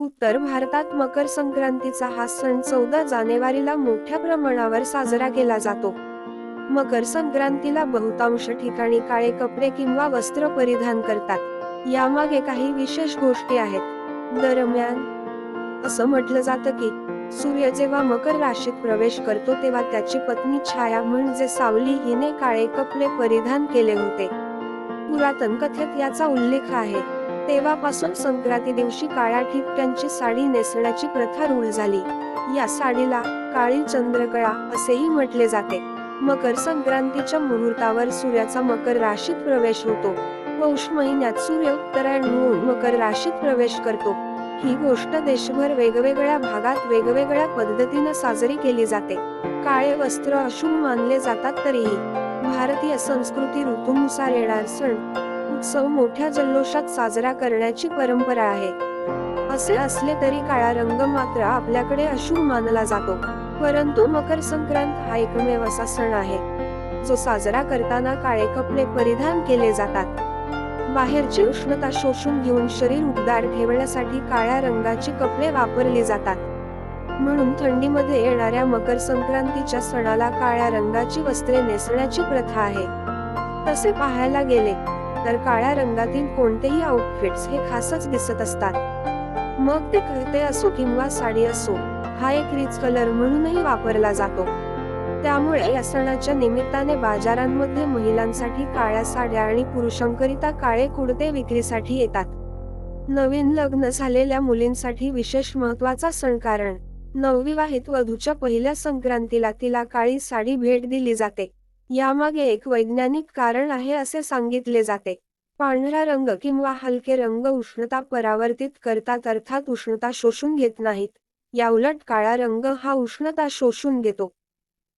उत्तर भारतात मकर संक्रांतीचा हा सण चौदा जानेवारीला मोठ्या प्रमाणावर साजरा केला जातो. मकर संक्रांतीला बहुतांश ठिकाणी काळे कपडे किंवा वस्त्र परिधान करतात. यामागे काही विशेष गोष्टी आहेत. दरम्यान असं म्हटलं जातं की सूर्य जेव्हा मकर राशीत प्रवेश करतो तेव्हा त्याची पत्नी छाया म्हणजे सावली हिने काळे कपडे परिधान केले होते. पुरातन कथेत याचा उल्लेख आहे. तेव्हापासून संक्रांती दिवशी काळ्या ठिपक्यांची साडी नेसण्याची प्रथा रूढ झाली. या साडीला काळी चंद्रकळा असेही म्हटले जाते. मकर संक्रांतीच्या मुहूर्तावर सूर्याचा मकर राशीत प्रवेश होतो. पौष महिन्यात सूर्य उत्तरायण होऊन मकर राशीत प्रवेश करतो. ही गोष्ट देशभर वेगवेगळ्या भागात वेगवेगळ्या पद्धतीने साजरी केली जाते. काळे वस्त्र अशुभ मानले जातात तरीही भारतीय संस्कृती ऋतूनुसार येणार सण उत्सव मोठ्या जल्लोषात साजरा करण्याची परंपरा आहे. असे असले तरी काळा रंग मात्र आपल्याकडे अशुभ मानला जातो. परंतु मकर संक्रांत हा एकमेव असा सण आहे. जो साजरा करताना काळे कपडे परिधान केले जातात. बाहेरची उष्णता शोषून घेऊन शरीर उबदार ठेवण्यासाठी काळ्या रंगाची कपडे वापरली जातात. म्हणून थंडीमध्ये येणाऱ्या मकर संक्रांतीच्या सणाला काळ्या रंगाची वस्त्रे नेसण्याची प्रथा आहे. तसे पाहायला गेले तर काळ्या रंगातील कोणतेही आउटफिट्स हे खासच दिसत असतात. मग ते कुर्ते असो किंवा साडी असो हा एक रिच कलर म्हणूनही वापरला जातो. त्यामुळे या सणाच्या निमित्ताने बाजारांमध्ये महिलांसाठी काळ्या साड्या आणि पुरुषांकरिता काळे कुडते विक्रीसाठी येतात. नवीन लग्न झालेल्या मुलींसाठी विशेष महत्त्वाचा सण कारण नवविवाहित वधूच्या पहिल्या संक्रांतीला तिला काळी साडी भेट दिली जाते. यामागे एक वैज्ञानिक कारण आहे असे सांगितले जाते. पांढरा रंग किंवा हलके रंग उष्णता परावर्तित करतात अर्थात उष्णता शोषून घेत नाहीत. याउलट काळा रंग हा उष्णता शोषून घेतो.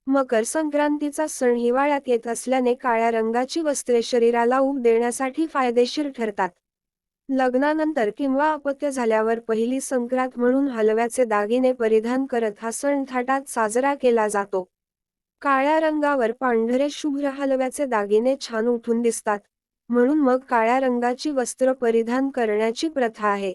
मकर संक्रांतीचा सण हिवाळ्यात येत असल्याने काळ्या रंगाची वस्त्रे शरीराला ऊब देण्यासाठी फायदेशीर ठरतात. लग्नानंतर किंवा अपत्य झाल्यावर पहिली संक्रांत म्हणून हलव्याचे दागिने परिधान करत हा सण थाटात साजरा केला जातो. काळ्या रंगावर पांढरे शुभ्र हलव्याचे दागिने छान उठून दिसतात. म्हणून मग काळ्या रंगाची वस्त्र परिधान करण्याची प्रथा आहे.